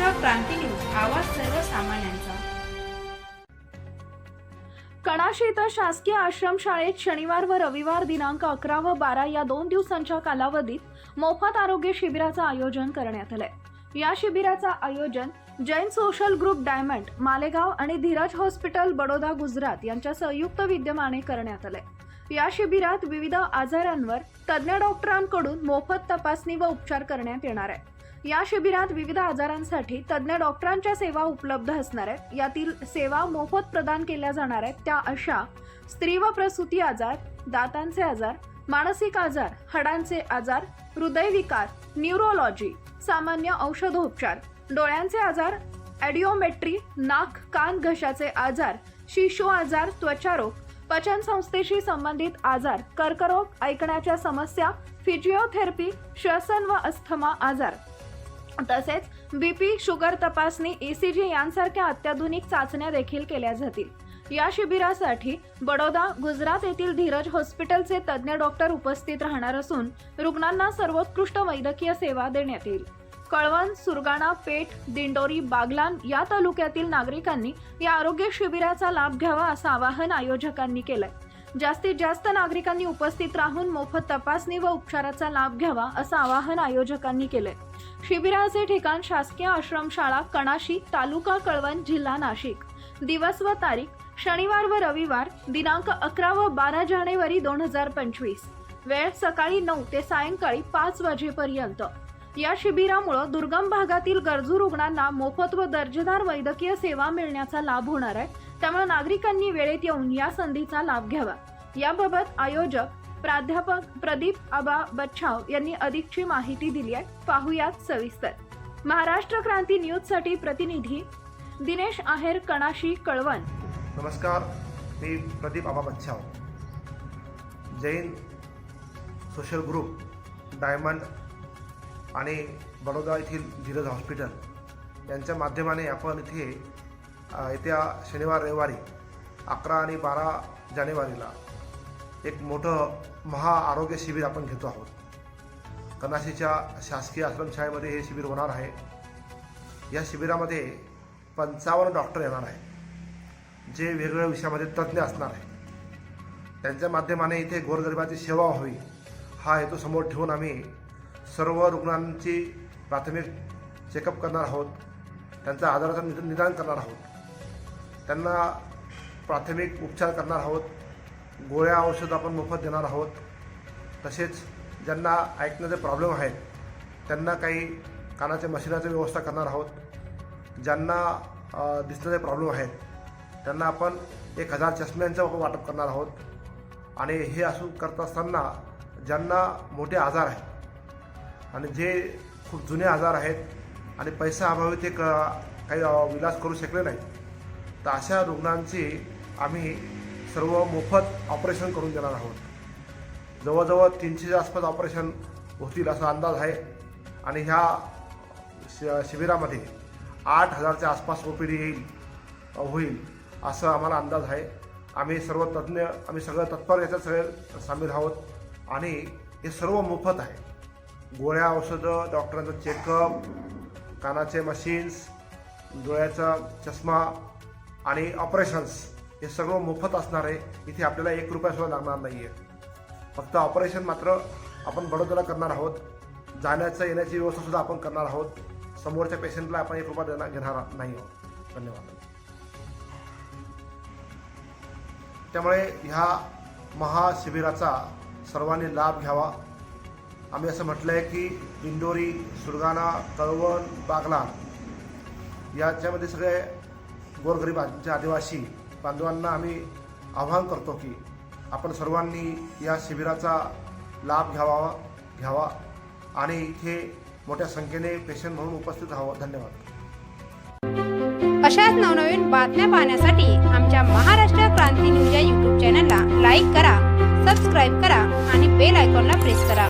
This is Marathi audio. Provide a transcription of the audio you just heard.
महाराष्ट्र क्रांती न्यूज आवाज सर्वसामान्यांचा. कणाशी इथं शासकीय आश्रमशाळेत शनिवार व रविवार दिनांक अकरा व बारा या दोन दिवसांच्या कालावधीत मोफत आरोग्य शिबिराचं आयोजन करण्यात आलंय. या शिबिराचं आयोजन Jain social group diamond Malegaon आणि धीरज हॉस्पिटल बडोदा गुजरात यांच्या संयुक्त विद्यमाने करण्यात आलंय. या शिबिरात विविध आजारांवर तज्ज्ञ डॉक्टरांकडून मोफत तपासणी व उपचार करण्यात येणार आहे. या शिबिरात विविध आजारांसाठी तज्ज्ञ डॉक्टरांच्या सेवा उपलब्ध असणार आहेत. यातील सेवा मोफत प्रदान केल्या जाणार आहेत. त्या अशा स्त्री व प्रसूती आजार दातांचे आजार मानसिक आजार हाडांचे आजार हृदयविकार न्यूरोलॉजी सामान्य औषधोपचार डोळ्यांचे आजार ॲडिओमेट्री नाक कान घशाचे आजार शिशु आजार त्वचारोग पचन संस्थेशी संबंधित आजार कर्करोग ऐकण्याच्या समस्या फिजिओथेरपी श्वसन व अस्थमा आजार. तसेच बीपी शुगर तपासणी ईसीजी यांसारख्या अत्याधुनिक चाचण्या देखील केल्या जातील. या शिबिरासाठी बडोदा गुजरात येथील धीरज हॉस्पिटलचे तज्ज्ञ डॉक्टर उपस्थित राहणार असून रुग्णांना सर्वोत्कृष्ट वैद्यकीय सेवा देण्यात येईल. कळवण सुरगाणा पेठ दिंडोरी बागलान या तालुक्यातील नागरिकांनी या आरोग्य शिबिराचा लाभ घ्यावा असं आवाहन आयोजकांनी केलंय. जास्तीत जास्त नागरिकांनी उपस्थित राहून मोफत तपासणी व उपचाराचा लाभ घ्यावा असं आवाहन आयोजकांनी केलंय. शिबिराचे ठिकाण शासकीय आश्रमशाळा कणाशी तालुका कळवण जिल्हा नाशिक. दिवस व तारीख शनिवार व रविवार दिनांक अकरा व बारा जानेवारी दोन हजार पंचवीस. वेळ सकाळी नऊ ते सायंकाळी पाच वाजेपर्यंत. या शिबिरामुळं दुर्गम भागातील गरजू रुग्णांना मोफत व दर्जेदार वैद्यकीय सेवा मिळण्याचा लाभ होणार आहे. त्यामुळे नागरिकांनी वेळेत येऊन या संधीचा लाभ घ्यावा. याबाबत आयोजक प्राध्यापक प्रदीप आबा बच्छाव यांनी अधिकची माहिती दिली आहे. पाहुयात सविस्तर. महाराष्ट्र क्रांती न्यूजसाठी प्रतिनिधी दिनेश आहेर कणाशी कळवण. नमस्कार मी Pradeep Aba Bachhav. Jain social group diamond आणि बडोदा येथील धीरज हॉस्पिटल यांच्या माध्यमाने आपण इथे येत्या शनिवार रविवारी अकरा आणि बारा जानेवारीला एक मोठं महाआरोग्य शिबिर आपण घेतो आहोत. कनाशीच्या शासकीय आश्रमशाळेमध्ये हे शिबिर होणार आहे. या शिबिरामध्ये पंचावन्न डॉक्टर येणार आहे जे वेगवेगळ्या विषयामध्ये तज्ज्ञ असणार आहे त्यांच्या माध्यमाने इथे गोरगरिबाची सेवा व्हावी हा हेतू समोर ठेवून आम्ही सर्व रुग्णांची प्राथमिक चेकअप करणार आहोत. त्यांचा आजाराचं निदान करणार आहोत. त्यांना प्राथमिक उपचार करणार आहोत. गोळ्या औषध आपण मोफत देणार आहोत. तसेच ज्यांना ऐकण्याचे प्रॉब्लेम आहेत त्यांना काही कानाच्या मशिनाची व्यवस्था करणार आहोत. ज्यांना दिसण्याचे प्रॉब्लेम आहेत त्यांना आपण एक हजार चष्म्यांचं वाटप करणार आहोत. आणि हे असू करत असताना ज्यांना मोठे आजार आहेत आणि जे खूप जुने आजार आहेत आणि पैसा अभावी ते क काही विलास करू शकले नाही तर अशा रुग्णांची आम्ही सर्व मोफत ऑपरेशन करून देणार आहोत. जवळजवळ तीनशेच्या आसपास ऑपरेशन होतील असा अंदाज आहे. आणि ह्या शि शिबिरामध्ये आठ हजारच्या आसपास ओ पी डी येईल होईल असं आम्हाला अंदाज आहे. आम्ही सर्व तज्ज्ञ आम्ही सगळं तत्पर याच्यात सगळे सामील आहोत. आणि हे सर्व मोफत आहे. गोळ्या औषधं डॉक्टरांचं चेकअप कानाचे मशीन्स डोळ्याचा चष्मा आणि ऑपरेशन्स हे सगळं मोफत असणार आहे. इथे आपल्याला एक रुपयासुद्धा लागणार नाही आहे फक्त ऑपरेशन मात्र आपण बडोदरा करणार आहोत. जाण्याचं येण्याची व्यवस्थासुद्धा आपण करणार आहोत. समोरच्या पेशंटला आपण एक रुपया देणार घेणार नाही आहोत. धन्यवाद. त्यामुळे ह्या महाशिबिराचा सर्वांनी लाभ घ्यावा. आम्ही असं म्हटलं आहे की इंदोरी सुरगाणा कळवण बागला याच्यामध्ये सगळे गोरगरीबांच्या आदिवासी बांधवांना आम्ही आवाहन करतो की आपण सर्वांनी या शिबिराचा लाभ घ्यावा घ्यावा आणि इथे मोठ्या संख्येने पेशंट म्हणून उपस्थित राहावं. धन्यवाद. अशाच नवनवीन बातम्या पाहण्यासाठी आमच्या महाराष्ट्र क्रांती न्यूज या यूट्यूब चॅनलला लाईक करा सबस्क्राईब करा आणि बेल आयकॉनला प्रेस करा.